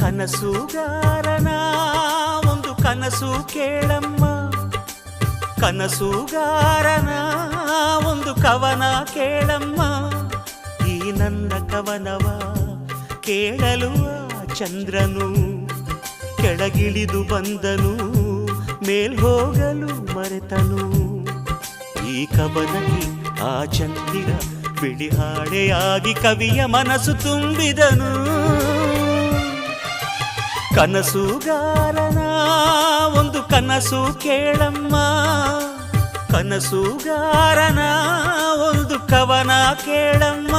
ಕನಸುಗಾರನ ಒಂದು ಕನಸು ಕೇಳಮ್ಮ. ಕನಸುಗಾರನ ಒಂದು ಕವನ ಕೇಳಮ್ಮ. ಈ ನನ್ನ ಕವನವ ಕೇಳಲು ಚಂದ್ರನು, ಕೆಳಗಿಳಿದು ಬಂದನು, ಮೇಲ್ ಹೋಗಲು ಮರೆತನು. ಈ ಕವನಕ್ಕೆ ಆ ಚಂದಿರ ಬಿಳಿ ಹಾಡೆಯಾಗಿ ಕವಿಯ ಮನಸ್ಸು ತುಂಬಿದನು. ಕನಸುಗಾರನ ಒಂದು ಕನಸು ಕೇಳಮ್ಮ ಕನಸುಗಾರನ ಒಂದು ಕವನ ಕೇಳಮ್ಮ